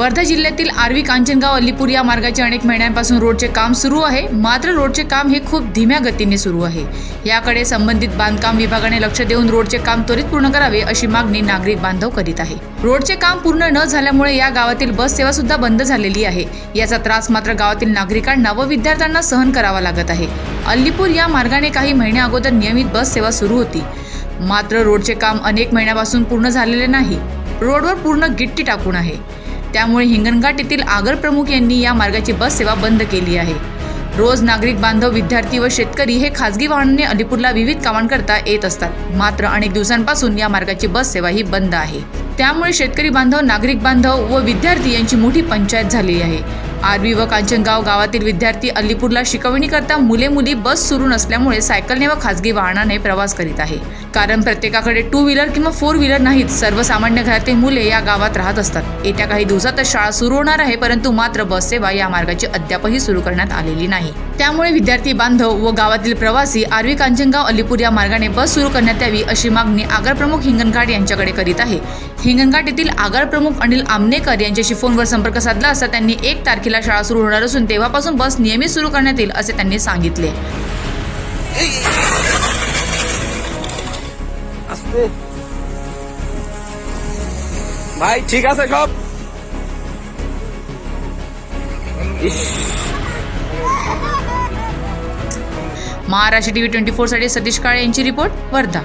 वर्धा जिल्ह्यातील आर्वी कांचनगाव अलीपूर या मार्गाचे अनेक महिन्यांपासून रोडचे काम सुरू आहे. मात्र रोडचे काम हे खूप धीम्या गतीने सुरू आहे. याकडे संबंधित बांधकाम विभागाने लक्ष देऊन रोडचे काम त्वरित पूर्ण करावे अशी मागणी नागरिक बांधव करीत आहे. रोडचे काम पूर्ण न झाल्यामुळे या गावातील बस सेवा सुद्धा बंद झालेली आहे. याचा त्रास मात्र गावातील नागरिकांना व विद्यार्थ्यांना सहन करावा लागत आहे. अल्लीपूर या मार्गाने काही महिन्या अगोदर नियमित बस सेवा सुरू होती. मात्र रोडचे काम अनेक महिन्यापासून पूर्ण झालेले नाही. रोडवर पूर्ण गिट्टी टाकून आहे. त्यामुळे हिंगणघाट येथील आगर प्रमुख यांनी या मार्गाची बस सेवा बंद केली आहे. रोज नागरिक बांधव विद्यार्थी व शेतकरी हे खासगी वाहनाने अलीपूरला विविध कामांकरता येत असतात. मात्र अनेक दिवसांपासून या मार्गाची बस सेवा ही बंद आहे. त्यामुळे शेतकरी बांधव नागरिक बांधव व विद्यार्थी यांची मोठी पंचायत झाली आहे. आरवी व कांचनगाव गावातील विद्यार्थी अलीपूरला शिकवणीकरता मुले मुली बस सुरू नसल्यामुळे सायकलने व खासगी वाहनाने प्रवास करीत आहे. कारण प्रत्येकाकडे टू व्हीलर किंवा फोर व्हीलर नाहीत सर्वसामान्य घरातील मुले या गावात राहत असतात. येत्या काही दिवसातच शाळा सुरू होणार आहे परंतु मात्र बस सेवा या मार्गाची अद्यापही सुरू करण्यात आलेली नाही. त्यामुळे विद्यार्थी बांधव व गावातील प्रवासी आरवी कांचनगाव अलीपूर या मार्गाने बस सुरू करण्यात यावी अशी मागणी आगार प्रमुख हिंगणघाट यांच्याकडे करीत आहे. हिंगणघाट येथील आगार प्रमुख अनिल आमनेकर यांच्याशी फोनवर संपर्क साधला असता त्यांनी एक तारखेला तारखेला शाळा सुरू होणार असून तेव्हापासून बस नियमित सुरू करण्यात येईल असे त्यांनी सांगितले. भाई ठीक आहे शॉप महाराष्ट्र टीव्ही ट्वेंटी फोरसाठी सतीश काळे यांची रिपोर्ट वर्धा.